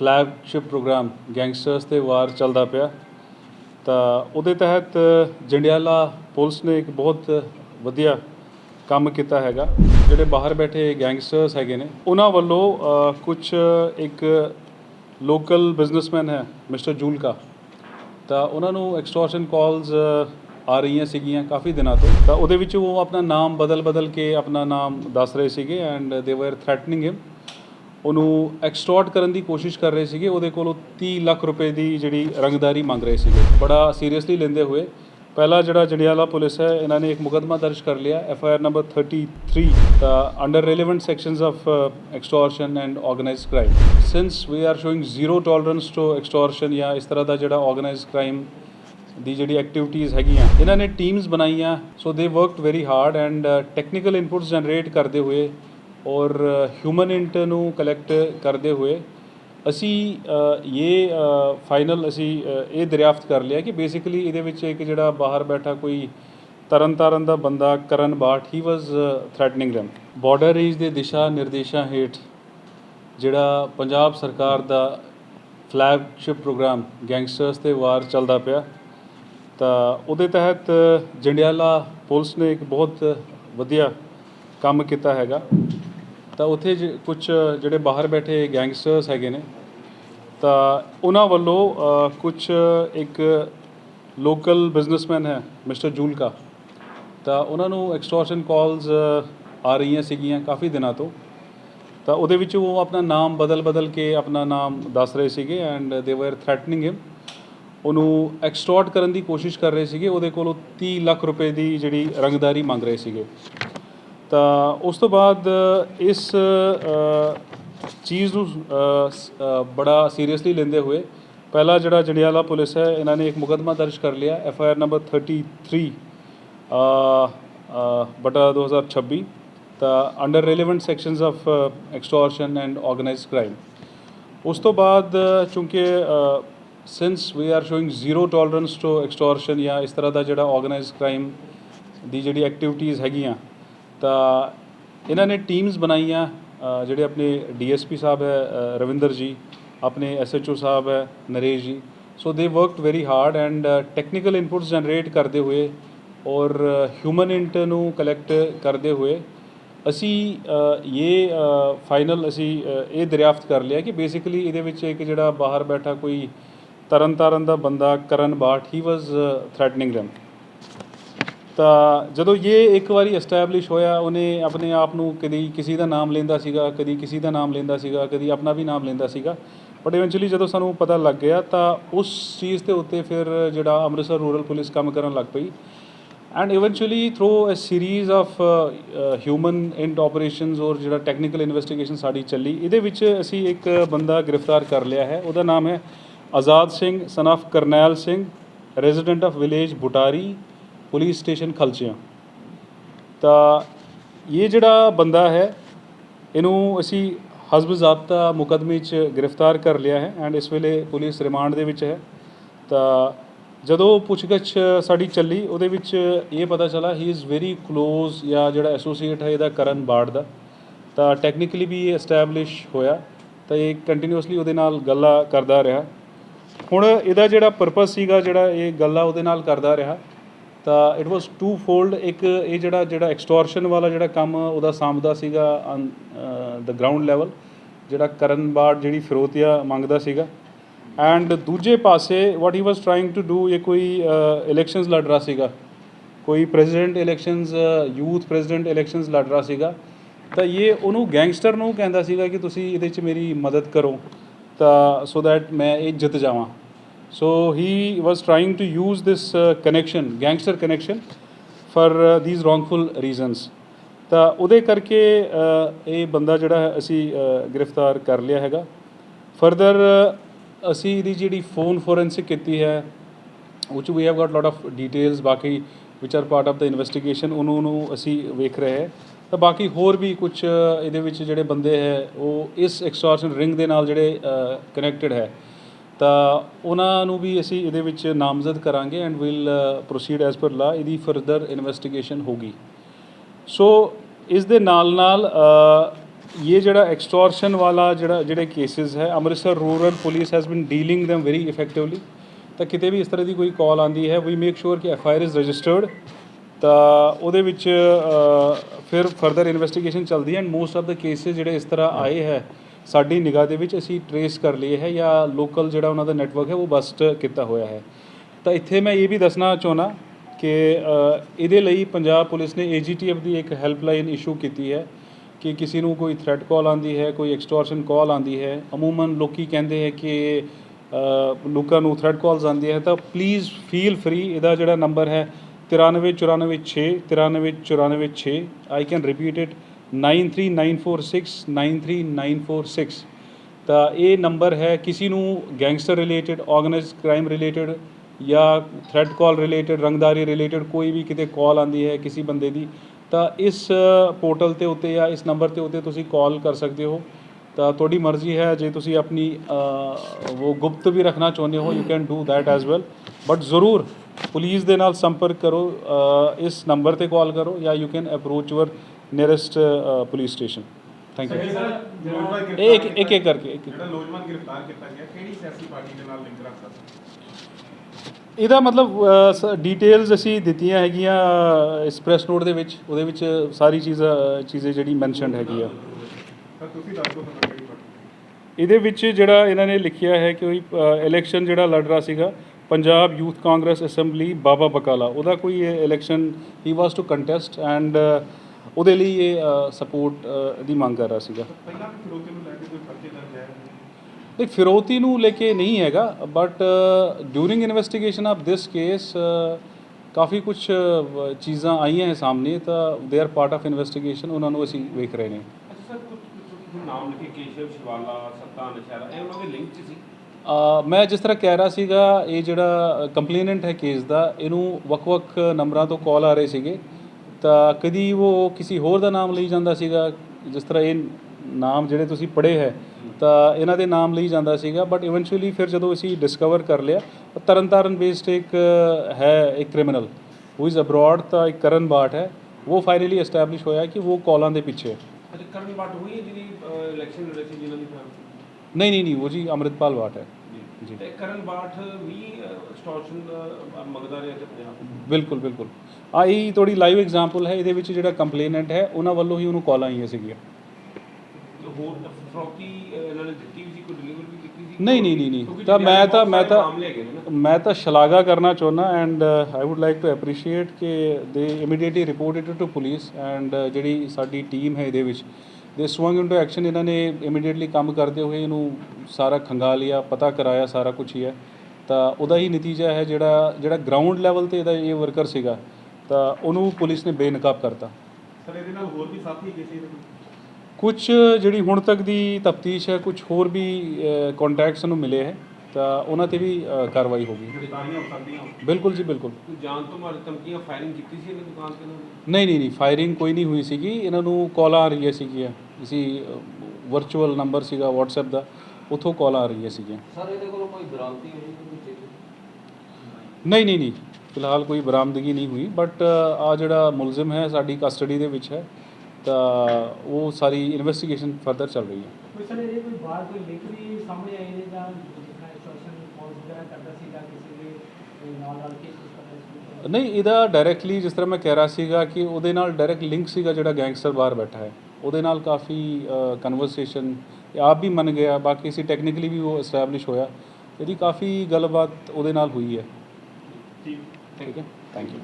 Flagship programme gangsters ਤੇ ਵਾਰ ਚੱਲਦਾ ਪਿਆ। ਤਾਂ ਉਹਦੇ ਤਹਿਤ ਜੰਡਿਆਲਾ ਪੁਲਿਸ ਨੇ ਇੱਕ ਬਹੁਤ ਵਧੀਆ ਕੰਮ ਕੀਤਾ ਹੈਗਾ। ਜਿਹੜੇ ਬਾਹਰ ਬੈਠੇ ਗੈਂਗਸਟਰਸ ਹੈਗੇ ਨੇ, ਉਹਨਾਂ ਵੱਲੋਂ ਕੁਝ ਇੱਕ ਲੋਕਲ ਬਿਜ਼ਨਸਮੈਨ ਹੈ ਮਿਸਟਰ ਜੂਲਕਾ। ਤਾਂ ਉਹਨਾਂ ਨੂੰ ਐਕਸਟੋਰਸ਼ਨ ਕਾਲਸ ਆ ਰਹੀਆਂ ਸੀਗੀਆਂ ਕਾਫੀ ਦਿਨਾਂ ਤੋਂ। ਤਾਂ ਉਹਦੇ ਵਿੱਚ ਉਹ ਆਪਣਾ ਨਾਮ ਬਦਲ ਬਦਲ ਕੇ ਆਪਣਾ ਨਾਮ ਦੱਸ ਰਹੇ ਸੀਗੇ ਐਂਡ ਦੇ ਵਰ ਥ੍ਰੈਟਨਿੰਗ ਹਿਮ ਉਹਨੂੰ ਐਕਸਟੋਰਟ ਕਰਨ ਦੀ ਕੋਸ਼ਿਸ਼ ਕਰ ਰਹੇ ਸੀਗੇ, ਉਹਦੇ ਕੋਲੋਂ 30 ਲੱਖ ਰੁਪਏ ਦੀ ਜਿਹੜੀ ਰੰਗਦਾਰੀ ਮੰਗ ਰਹੇ ਸੀਗੇ। ਬੜਾ ਸੀਰੀਅਸਲੀ ਲੈਂਦੇ ਹੋਏ। ਪਹਿਲਾ ਜਿਹੜਾ ਜੰਡਿਆਲਾ ਪੁਲਿਸ ਹੈ, ਇਹਨਾਂ ਨੇ ਇੱਕ ਮੁਕੱਦਮਾ ਦਰਜ ਕਰ ਲਿਆ F I R number 33 the under relevant sections of extortion and organised crime since we are showing zero tolerance to extortion ਜਾਂ ਇਸ ਤਰ੍ਹਾਂ ਦਾ ਜਿਹੜਾ ਆਰਗੇਨਾਈਜ਼ਡ ਕ੍ਰਾਈਮ ਦੀ ਜਿਹੜੀ ਐਕਟੀਵਿਟੀਜ਼ ਹੈਗੀਆਂ, ਇਹਨਾਂ ਨੇ ਟੀਮਸ ਬਣਾਈਆਂ। So they worked very hard and technical inputs generate ਕਰਦੇ ਹੋਏ ਔਰ ਹਿਊਮਨ ਇੰਟ ਨੂੰ ਕਲੈਕਟ ਕਰਦੇ ਹੋਏ ਅਸੀਂ ਇਹ ਫਾਈਨਲ ਅਸੀਂ ਇਹ ਦਰਿਆਫਤ ਕਰ ਲਿਆ ਕਿ ਬੇਸਿਕਲੀ ਇਹਦੇ ਵਿੱਚ ਇੱਕ ਜਿਹੜਾ ਬਾਹਰ ਬੈਠਾ ਕੋਈ ਤਰਨ ਤਾਰਨ ਦਾ ਬੰਦਾ ਕਰਨ but he was threatening them. Border range ਦੇ ਦਿਸ਼ਾ ਨਿਰਦੇਸ਼ਾਂ ਹੇਠ ਜਿਹੜਾ ਪੰਜਾਬ ਸਰਕਾਰ ਦਾ ਫਲੈਗਸ਼ਿਪ ਪ੍ਰੋਗਰਾਮ ਗੈਂਗਸਟਰਸ ਤੇ ਵਾਰ ਚੱਲਦਾ ਪਿਆ, ਤਾਂ ਉਹਦੇ ਤਹਿਤ ਜੰਡਿਆਲਾ ਪੁਲਿਸ ਨੇ ਇੱਕ ਬਹੁਤ ਵਧੀਆ ਕੰਮ ਕੀਤਾ ਹੈਗਾ। ਤਾਂ ਉੱਥੇ ਕੁਝ ਜਿਹੜੇ ਬਾਹਰ ਬੈਠੇ ਗੈਂਗਸਟਰਸ ਹੈਗੇ ਨੇ, ਤਾਂ ਉਹਨਾਂ ਵੱਲੋਂ ਕੁਝ ਇੱਕ ਲੋਕਲ ਬਿਜ਼ਨਸਮੈਨ ਹੈ, ਮਿਸਟਰ ਜੂਲਕਾ। ਤਾਂ ਉਹਨਾਂ ਨੂੰ ਐਕਸਟੋਰਸ਼ਨ ਕਾਲਸ ਆ ਰਹੀਆਂ ਸੀਗੀਆਂ ਕਾਫੀ ਦਿਨਾਂ ਤੋਂ। ਤਾਂ ਉਹਦੇ ਵਿੱਚ ਉਹ ਆਪਣਾ ਨਾਮ ਬਦਲ ਬਦਲ ਕੇ ਆਪਣਾ ਨਾਮ ਦੱਸ ਰਹੇ ਸੀਗੇ ਐਂਡ ਦੇ ਵਰ ਥ੍ਰੈਟਨਿੰਗ ਹਿਮ ਉਹਨੂੰ ਐਕਸਟੋਰਟ ਕਰਨ ਦੀ ਕੋਸ਼ਿਸ਼ ਕਰ ਰਹੇ ਸੀਗੇ। ਉਹਦੇ ਕੋਲੋਂ 30 ਲੱਖ ਰੁਪਏ ਦੀ ਜਿਹੜੀ ਰੰਗਦਾਰੀ ਮੰਗ ਰਹੇ ਸੀਗੇ। ਤਾਂ ਉਸ ਤੋਂ ਬਾਅਦ ਇਸ ਚੀਜ਼ ਨੂੰ ਬੜਾ ਸੀਰੀਅਸਲੀ ਲੈਂਦੇ ਹੋਏ ਪਹਿਲਾ ਜਿਹੜਾ ਜੰਡਿਆਲਾ ਪੁਲਿਸ ਹੈ ਇਹਨਾਂ ਨੇ ਇੱਕ ਮੁਕੱਦਮਾ ਦਰਜ ਕਰ ਲਿਆ F I R number 33 uh, uh, ਬਟਾ 2026 ਤਾਂ under relevant sections of extortion and organised crime. ਉਸ ਤੋਂ ਬਾਅਦ ਚੂੰਕਿ since we are showing zero tolerance to extortion ਜਾਂ ਇਸ ਤਰ੍ਹਾਂ ਦਾ ਜਿਹੜਾ ਆਰਗੇਨਾਈਜ਼ਡ ਕ੍ਰਾਈਮ ਦੀ ਜਿਹੜੀ ਐਕਟੀਵਿਟੀਜ਼ ਹੈਗੀਆਂ ਤਾਂ ਇਹਨਾਂ ਨੇ ਟੀਮਸ ਬਣਾਈਆਂ ਜਿਹੜੇ ਆਪਣੇ ਡੀਐਸਪੀ ਸਾਹਿਬ ਹੈ ਰਵਿੰਦਰ ਜੀ, ਆਪਣੇ ਐਸਐਚਓ ਸਾਹਿਬ ਹੈ, Naresh ji. So they worked very hard and technical inputs generate ਕਰਦੇ ਹੋਏ ਔਰ ਹਿਊਮਨ ਇੰਟ ਨੂੰ ਕਲੈਕਟ ਕਰਦੇ ਹੋਏ ਅਸੀਂ ਇਹ ਫਾਈਨਲ ਅਸੀਂ ਇਹ ਦਰਿਆਫਤ ਕਰ ਲਿਆ ਕਿ ਬੇਸਿਕਲੀ ਇਹਦੇ ਵਿੱਚ ਇੱਕ ਜਿਹੜਾ ਬਾਹਰ ਬੈਠਾ ਕੋਈ ਤਰਨ ਤਾਰਨ ਦਾ ਬੰਦਾ ਕਰਨ but he was threatening them ਤਾਂ ਜਦੋਂ ਇਹ ਇੱਕ ਵਾਰੀ ਐਸਟੈਬਲਿਸ਼ ਹੋਇਆ, ਉਹਨੇ ਆਪਣੇ ਆਪ ਨੂੰ ਕਦੀ ਕਿਸੇ ਦਾ ਨਾਮ ਲੈਂਦਾ ਸੀਗਾ, ਕਦੀ ਕਿਸੇ ਦਾ ਨਾਮ ਲੈਂਦਾ ਸੀਗਾ, ਕਦੀ ਆਪਣਾ ਵੀ ਨਾਮ ਲੈਂਦਾ ਸੀਗਾ। ਬਟ ਇਵੈਂਚੁਅਲੀ ਜਦੋਂ ਸਾਨੂੰ ਪਤਾ ਲੱਗ ਗਿਆ ਤਾਂ ਉਸ ਚੀਜ਼ ਦੇ ਉੱਤੇ ਫਿਰ ਜਿਹੜਾ ਅੰਮ੍ਰਿਤਸਰ ਰੂਰਲ ਪੁਲਿਸ ਕੰਮ ਕਰਨ ਲੱਗ ਪਈ। And eventually through a series of human int operations ਔਰ ਜਿਹੜਾ ਟੈਕਨੀਕਲ ਇਨਵੈਸਟੀਗੇਸ਼ਨ ਸਾਡੀ ਚੱਲੀ, ਇਹਦੇ ਵਿੱਚ ਅਸੀਂ ਇੱਕ ਬੰਦਾ ਗ੍ਰਿਫਤਾਰ ਕਰ ਲਿਆ ਹੈ। ਉਹਦਾ ਨਾਮ ਹੈ Azad Singh son of Karnail Singh resident of village Butari police station Khalchian. ਤਾਂ ਇਹ ਜਿਹੜਾ ਬੰਦਾ ਹੈ, ਇਹਨੂੰ ਅਸੀਂ ਹਸਬ ਜ਼ਾਬਤਾ ਮੁਕਦਮੇ 'ਚ ਗ੍ਰਿਫਤਾਰ ਕਰ ਲਿਆ ਹੈ ਐਂਡ ਇਸ ਵੇਲੇ ਪੁਲਿਸ ਰਿਮਾਂਡ ਦੇ ਵਿੱਚ ਹੈ। ਤਾਂ ਜਦੋਂ ਪੁੱਛਗਿੱਛ ਸਾਡੀ ਚੱਲੀ, ਉਹਦੇ ਵਿੱਚ ਇਹ ਪਤਾ ਚਲਾ ਹੀ ਇਜ਼ ਵੈਰੀ ক্লোਜ਼ ਜਾਂ ਜਿਹੜਾ ਐਸੋਸੀਏਟ ਹੈ, ਇਹਦਾ ਕਰਨ ਬਾੜ ਦਾ। ਤਾਂ ਟੈਕਨੀਕਲੀ ਵੀ ਇਹ ਐਸਟੈਬਲਿਸ਼ ਹੋਇਆ, ਤਾਂ ਇਹ ਕੰਟੀਨਿਊਸਲੀ ਉਹਦੇ ਨਾਲ ਗੱਲਾਂ ਕਰਦਾ ਰਿਹਾ। ਹੁਣ ਇਹਦਾ ਜਿਹੜਾ ਪਰਪਸ ਸੀਗਾ, ਜਿਹੜਾ ਇਹ ਗੱਲਾਂ ਉਹਦੇ ਨਾਲ ਕਰਦਾ ਰਿਹਾ ਤਾਂ ਇਟ ਵਾਸ ਟੂ ਫੋਲਡ ਇੱਕ ਇਹ ਜਿਹੜਾ ਜਿਹੜਾ ਐਕਸਟੋਰਸ਼ਨ ਵਾਲਾ ਜਿਹੜਾ ਕੰਮ ਉਹਦਾ ਸਾਂਭਦਾ ਸੀਗਾ ਦ ਗਰਾਊਂਡ ਲੈਵਲ ਜਿਹੜਾ ਕਰਨ ਬਾੜ ਜਿਹੜੀ ਫਿਰੋਤੀਆ ਮੰਗਦਾ ਸੀਗਾ। ਐਂਡ ਦੂਜੇ ਪਾਸੇ what he was trying to do ਇਹ ਕੋਈ ਇਲੈਕਸ਼ਨਸ ਲੜ ਰਿਹਾ ਸੀਗਾ। ਕੋਈ president elections youth president elections ਲੜ ਰਿਹਾ ਸੀਗਾ। ਤਾਂ ਇਹ ਉਹਨੂੰ ਗੈਂਗਸਟਰ ਨੂੰ ਕਹਿੰਦਾ ਸੀਗਾ ਕਿ ਤੁਸੀਂ ਇਹਦੇ 'ਚ ਮੇਰੀ ਮਦਦ ਕਰੋ। ਤਾਂ ਸੋ ਦੈਟ ਮੈਂ ਇਹ ਜਿੱਤ ਜਾਵਾਂ। So he was trying to use this connection gangster connection for these wrongful reasons ਤਾਂ ਉਹਦੇ ਕਰਕੇ ਇਹ ਬੰਦਾ ਜਿਹੜਾ ਅਸੀਂ ਗ੍ਰਿਫਤਾਰ ਕਰ ਲਿਆ ਹੈਗਾ ਫਰਦਰ ਅਸੀਂ ਇਹਦੀ ਜਿਹੜੀ ਫੋਨ ਫੋਰੈਂਸਿਕ ਕੀਤੀ ਹੈ ਉਹ 'ਚ we have got lot of details ਬਾਕੀ which are part of the investigation ਉਹਨੂੰ ਨੂੰ ਅਸੀਂ ਵੇਖ ਰਹੇ ਹਾਂ ਤਾਂ ਬਾਕੀ ਹੋਰ ਵੀ ਕੁਝ ਇਹਦੇ ਵਿੱਚ ਜਿਹੜੇ ਬੰਦੇ ਹੈ ਉਹ ਇਸ ਐਕਸਟੋਰਸ਼ਨ ਰਿੰਗ ਦੇ ਨਾਲ ਜਿਹੜੇ ਕਨੈਕਟਡ ਹੈ ਤਾਂ ਉਹਨਾਂ ਨੂੰ ਵੀ ਅਸੀਂ ਇਹਦੇ ਵਿੱਚ ਨਾਮਜ਼ਦ ਕਰਾਂਗੇ and will proceed as per ਲਾ ਇਹਦੀ ਫਰਦਰ ਇਨਵੈਸਟੀਗੇਸ਼ਨ ਹੋਗੀ ਸੋ ਇਸ ਦੇ ਨਾਲ ਨਾਲ uh, ਇਹ ਜਿਹੜਾ ਐਕਸਟੋਰਸ਼ਨ ਵਾਲਾ ਜਿਹੜਾ, ਜਿਹੜੇ ਕੇਸਿਸ ਹੈ, Amritsar rural police has been dealing them very effectively ਤਾਂ ਕਿਤੇ ਵੀ ਇਸ ਤਰ੍ਹਾਂ ਦੀ ਕੋਈ ਕਾਲ ਆਂਦੀ ਹੈ ਵੀ ਮੇਕ ਸ਼ੋਰ ਕਿ F I R is registered ਤਾਂ ਉਹਦੇ ਵਿੱਚ uh, ਫਿਰ ਫਰਦਰ ਇਨਵੈਸਟੀਗੇਸ਼ਨ ਚੱਲਦੀ ਹੈ and most of the cases ਜਿਹੜੇ ਇਸ ਤਰ੍ਹਾਂ ਆਏ ਹੈ ਸਾਡੀ ਨਿਗਾਹ ਦੇ ਵਿੱਚ ਅਸੀਂ ਟਰੇਸ ਕਰ ਲਏ ਹੈ ਜਾਂ ਲੋਕਲ ਜਿਹੜਾ ਉਹਨਾਂ ਦਾ ਨੈਟਵਰਕ ਹੈ ਉਹ ਬਸਟ ਕੀਤਾ ਹੋਇਆ ਹੈ। ਤਾਂ ਇੱਥੇ ਮੈਂ ਇਹ ਵੀ ਦੱਸਣਾ ਚਾਹੁੰਦਾ ਕਿ ਇਹਦੇ ਲਈ ਪੰਜਾਬ ਪੁਲਿਸ ਨੇ ਏਜੀਟੀਐਫ ਦੀ ਇੱਕ ਹੈਲਪਲਾਈਨ ਇਸ਼ੂ ਕੀਤੀ ਹੈ ਕਿ ਕਿਸੇ ਨੂੰ ਕੋਈ ਥ੍ਰੈਟ ਕਾਲ ਆਂਦੀ ਹੈ, ਕੋਈ ਐਕਸਟੋਰਸ਼ਨ ਕਾਲ ਆਂਦੀ ਹੈ। ਅਮੂਮਨ ਲੋਕੀ ਕਹਿੰਦੇ ਹੈ ਕਿ ਲੋਕਾਂ ਨੂੰ ਥ੍ਰੈਟ ਕਾਲਸ ਆਉਂਦੀਆਂ ਹੈ ਤਾਂ ਪਲੀਜ਼ ਫੀਲ ਫਰੀ ਇਹਦਾ ਜਿਹੜਾ ਨੰਬਰ ਹੈ 93946 93946 ਆਈ ਕੈਨ ਰਿਪੀਟ ਇਟ 93946 93946 ਤਾਂ ਇਹ ਨੰਬਰ ਹੈ ਕਿਸੇ ਨੂੰ gangster related organised crime related ਜਾਂ ਥ੍ਰੈਟ ਕਾਲ ਰਿਲੇਟਡ ਰੰਗਦਾਰੀ ਰਿਲੇਟਡ ਕੋਈ ਵੀ ਕਿਤੇ ਕਾਲ ਆਂਦੀ ਹੈ ਕਿਸੇ ਬੰਦੇ ਦੀ ਤਾਂ ਇਸ ਪੋਰਟਲ ਤੇ ਉੱਤੇ ਜਾਂ ਇਸ ਨੰਬਰ ਤੇ ਉੱਤੇ ਤੁਸੀਂ ਕਾਲ ਕਰ ਸਕਦੇ ਹੋ ਤਾਂ ਤੁਹਾਡੀ ਮਰਜ਼ੀ ਹੈ ਜੇ ਤੁਸੀਂ ਆਪਣੀ ਅ, ਉਹ ਗੁਪਤ ਵੀ ਰੱਖਣਾ ਚਾਹੁੰਦੇ ਹੋ you can do that as well but ਜ਼ਰੂਰ ਪੁਲਿਸ ਦੇ ਨਾਲ ਸੰਪਰਕ ਕਰੋ ਇਸ ਨੰਬਰ ਤੇ ਕਾਲ ਕਰੋ ਜਾਂ you can approach your nearest police station thank you ਇਹ ਇੱਕ ਇੱਕ ਇੱਕ ਕਰਕੇ ਇੱਕ ਜਿਹੜਾ ਨੌਜਵਾਨ ਗ੍ਰਿਫਤਾਰ ਕੀਤਾ ਗਿਆ ਕਿਹੜੀ ਸਿਆਸੀ ਪਾਰਟੀ ਦੇ ਨਾਲ ਲਿੰਕ ਰੱਖਦਾ ਸੀ? ਇਹਦਾ ਮਤਲਬ ਡਿਟੇਲਸ ਅਸੀਂ ਦਿੱਤੀਆਂ ਹੈਗੀਆਂ ਇਸ ਪ੍ਰੈਸ ਨੋਟ ਦੇ ਵਿੱਚ ਉਹਦੇ ਵਿੱਚ ਸਾਰੀ ਚੀਜ਼ਾਂ ਚੀਜ਼ਾਂ ਜਿਹੜੀ ਮੈਂਸ਼ਨਡ ਹੈਗੀ ਆ ਤੁਸੀਂ ਦੱਸ ਦਿਓ ਇਹਦੇ ਵਿੱਚ ਜਿਹੜਾ ਇਹਨਾਂ ਨੇ ਲਿਖਿਆ ਹੈ ਕਿ ਕੋਈ ਇਲੈਕਸ਼ਨ ਜਿਹੜਾ ਲੜ ਰਿਹਾ ਸੀਗਾ ਪੰਜਾਬ ਯੂਥ ਕਾਂਗਰਸ ਅਸੈਂਬਲੀ ਬਾਬਾ ਬਕਾਲਾ। ਉਹਦਾ ਕੋਈ election he was to contest and ਉਹਦੇ ਲਈ ਇਹ ਸਪੋਰਟ ਦੀ ਮੰਗ ਕਰ ਰਿਹਾ ਸੀਗਾ। ਪਹਿਲਾਂ ਵੀ ਫਿਰੋਜ਼ੀ ਨੂੰ ਲੈ ਕੇ ਕੋਈ ਪਰਚੇ ਦਰਜ ਹੈ? ਨਹੀਂ ਫਿਰੌਤੀ ਨੂੰ ਲੈ ਕੇ ਨਹੀਂ ਹੈਗਾ but during investigation of this case ਕਾਫੀ ਕੁਝ ਚੀਜ਼ਾਂ ਆਈਆਂ ਹੈ ਸਾਹਮਣੇ ਤਾਂ they are part of investigation ਉਹਨਾਂ ਨੂੰ ਅਸੀਂ ਵੇਖ ਰਹੇ ਨੇ। ਅੱਛਾ ਸਰ ਕੁਝ ਕੁਝ ਨਾਮ ਲਿਖੇ ਕੇਸ਼ਵ ਸ਼ਿਵਾਲਾ ਸੱਤਾ ਨਸ਼ਹਿਰਾ ਇਹ ਉਹਨਾਂ ਦੇ ਲਿੰਕ 'ਚ ਸੀ? ਅ, ਮੈਂ ਜਿਸ ਤਰ੍ਹਾਂ ਕਹਿ ਰਿਹਾ ਸੀਗਾ ਇਹ ਜਿਹੜਾ ਕੰਪਲੇਨੈਂਟ ਹੈ ਕੇਸ ਦਾ ਇਹਨੂੰ ਵੱਖ-ਵੱਖ ਨੰਬਰਾਂ ਤੋਂ ਕਾਲ ਆ ਰਹੇ ਸੀਗੇ। ਤਾਂ ਕਦੀ ਉਹ ਕਿਸੇ ਹੋਰ ਦਾ ਨਾਮ ਲਈ ਜਾਂਦਾ ਸੀਗਾ? ਜਿਸ ਤਰ੍ਹਾਂ ਇਹ ਨਾਮ ਜਿਹੜੇ ਤੁਸੀਂ ਪੜ੍ਹੇ ਹੈ ਤਾਂ ਇਹਨਾਂ ਦੇ ਨਾਮ ਲਈ ਜਾਂਦਾ ਸੀਗਾ ਬਟ ਇਵੈਂਚੁਅਲੀ ਫਿਰ ਜਦੋਂ ਅਸੀਂ ਡਿਸਕਵਰ ਕਰ ਲਿਆ ਤਰਨਤਾਰਨ ਬੇਸਡ ਇੱਕ ਹੈ ਇੱਕ ਕ੍ਰਿਮੀਨਲ ਹੂ ਇਜ਼ ਅਬਰੋਡ ਤਾਂ ਇੱਕ ਕਰਨ ਬਾਟ ਹੈ। ਉਹ ਫਾਈਨਲੀ ਐਸਟੈਬਲਿਸ਼ ਹੋਇਆ ਕਿ ਉਹ ਕਾਲਾਂ ਦੇ ਪਿੱਛੇ ਕਰਨ ਬਾਟ ਹੋਈ ਹੈ ਜਿਹਦੀ ਇਲੈਕਸ਼ਨ ਲੜੇ ਸੀ ਜਿਨ੍ਹਾਂ ਦੀ ਨਹੀਂ ਨਹੀਂ ਨਹੀਂ ਉਹ ਜੀ ਅੰਮ੍ਰਿਤਪਾਲ ਬਾਟ ਹੈ। ਤੇ ਕਰਨ ਬਾਠ ਵੀ ਐਕਸਟੋਰਸ਼ਨ ਮੰਗਦਾ ਰਿਹਾ ਤੇ ਪੰਜਾਬ ਬਿਲਕੁਲ ਬਿਲਕੁਲ। ਆ ਇਹ ਥੋੜੀ ਲਾਈਵ ਐਗਜ਼ਾਮਪਲ ਹੈ ਇਹਦੇ ਵਿੱਚ ਜਿਹੜਾ ਕੰਪਲੇਨੈਂਟ ਹੈ ਉਹਨਾਂ ਵੱਲੋਂ ਹੀ ਉਹਨੂੰ ਕਾਲਾਂ ਆਈਆਂ ਸੀਗੀਆਂ। ਹੋਰ ਫਰੋਕੀ ਇਹਨਾਂ ਨੇ ਦਿੱਤੀ ਵੀ ਸੀ ਕੋਈ ਡਿਲੀਵਰ ਵੀ ਕੀਤੀ ਸੀ? ਨਹੀਂ ਨਹੀਂ ਨਹੀਂ ਤਾਂ ਮੈਂ ਤਾਂ ਮੈਂ ਤਾਂ ਮੈਂ ਤਾਂ ਸ਼ਲਾਘਾ ਕਰਨਾ ਚਾਹੁੰਦਾ and I would like to appreciate ਕਿ they immediately reported to police and ਜਿਹੜੀ ਸਾਡੀ ਟੀਮ ਹੈ ਇਹਦੇ ਵਿੱਚ ਦੇ ਸਵੰਗ ਇਨਟੂ ਐਕਸ਼ਨ ਇਹਨਾਂ ਨੇ ਇਮੀਡੀਏਟਲੀ ਕੰਮ ਕਰਦੇ ਹੋਏ ਇਹਨੂੰ ਸਾਰਾ ਖੰਗਾਲ ਲਿਆ ਪਤਾ ਕਰਾਇਆ ਸਾਰਾ ਕੁਝ ਹੀ ਹੈ। ਤਾਂ ਉਹਦਾ ਹੀ ਨਤੀਜਾ ਹੈ ਜਿਹੜਾ ਜਿਹੜਾ ਗਰਾਊਂਡ ਲੈਵਲ ਤੇ ਇਹਦਾ ਇਹ ਵਰਕਰ ਸੀਗਾ ਤਾਂ ਉਹਨੂੰ ਪੁਲਿਸ ਨੇ ਬੇਨਕਾਬ ਕਰਤਾ। ਸਰ ਇਹਦੇ ਨਾਲ ਹੋਰ ਵੀ ਸਾਥੀ ਕਿਸੇ ਦੇ ਕੁਝ ਜਿਹੜੀ ਹੁਣ ਤੱਕ ਦੀ ਤਫਤੀਸ਼ ਹੈ ਕੁਝ ਹੋਰ ਵੀ ਕੰਟੈਕਟਸ ਨੂੰ ਮਿਲੇ ਹੈ ਤਾਂ ਉਹਨਾਂ ਤੇ ਵੀ ਕਾਰਵਾਈ ਹੋਗੀ ਗ੍ਰਿਫਤਾਰੀਆਂ ਹੋ। ਸਕਦੀਆਂ ਬਿਲਕੁਲ ਜੀ ਬਿਲਕੁਲ। ਜਾਨ ਤੋਂ ਮਾਰੇ ਧਮਕੀਆਂ ਫਾਇਰਿੰਗ ਕੀਤੀ ਸੀ ਇਹਨਾਂ ਦੁਕਾਨ ਤੇ ਨਹੀਂ ਨਹੀਂ ਨਹੀਂ ਫਾਇਰਿੰਗ ਕੋਈ ਨਹੀਂ ਹੋਈ ਸੀਗੀ। ਇਹਨਾਂ ਨੂੰ ਕਾਲਾਂ ਆ ਰਹੀਆਂ ਸੀਗੀਆਂ। ਇਸੀ ਵਰਚੁਅਲ ਨੰਬਰ ਸੀਗਾ WhatsApp ਦਾ ਉਥੋਂ ਕਾਲਾਂ ਆ ਰਹੀਆਂ ਸੀਗੀਆਂ। ਸਰ ਇਹਦੇ ਕੋਲੋਂ ਕੋਈ ਬਰਾਮਦੀ ਹੋਈ ਕੋਈ ਨਹੀਂ ਨਹੀਂ ਨਹੀਂ ਫਿਲਹਾਲ ਕੋਈ ਬਰਾਮਦਗੀ ਨਹੀਂ ਹੋਈ ਬਟ ਆ ਜਿਹੜਾ ਮੁਲਜ਼ਮ ਹੈ ਸਾਡੀ ਕਸਟਡੀ ਦੇ ਵਿੱਚ ਹੈ ਤਾਂ ਉਹ ਸਾਰੀ ਇਨਵੈਸਟੀਗੇਸ਼ਨ ਫਰਦਰ ਚੱਲ ਰਹੀ ਹੈ। ਕੋਈ ਸਰ ਇਹਦੇ ਕੋਈ ਬਾਹਰ ਕੋਈ ਲਿੰਕ ਵੀ ਸਾਹਮਣੇ ਆਏ ਨੇ ਜਾਂ ਜਿੱਦਾਂ ਸੋਸ਼ਲ ਕਾਲਸ ਵਗੈਰਾ ਕਰਦਾ ਸੀ ਜਾਂ ਕਿਸੇ ਦੇ ਕੋਈ ਨਾਲ ਨਾਲ ਕੇ ਕੁਝ ਕਰਦਾ ਸੀ? ਨਹੀਂ ਇਹਦਾ ਡਾਇਰੈਕਟਲੀ ਜਿਸ ਤਰ੍ਹਾਂ ਮੈਂ ਕਹਿ ਰਿਹਾ ਸੀਗਾ ਕਿ ਉਹਦੇ ਨਾਲ ਡਾਇਰੈਕਟ ਲਿੰਕ ਸੀਗਾ ਜਿਹੜਾ ਗੈਂਗਸਟਰ ਬਾਹਰ ਬੈਠਾ ਹੈ। ਉਹਦੇ ਨਾਲ ਕਾਫੀ ਕਨਵਰਸੇਸ਼ਨ ਆਪ ਵੀ ਮੰਨ ਗਿਆ ਬਾਕੀ ਸੀ ਟੈਕਨੀਕਲੀ ਵੀ ਉਹ ਐਸਟੈਬਲਿਸ਼ ਹੋਇਆ ਇਹਦੀ ਕਾਫੀ ਗੱਲਬਾਤ ਉਹਦੇ ਨਾਲ ਹੋਈ ਹੈ ਠੀਕ ਠੀਕ ਹੈ ਥੈਂਕ ਯੂ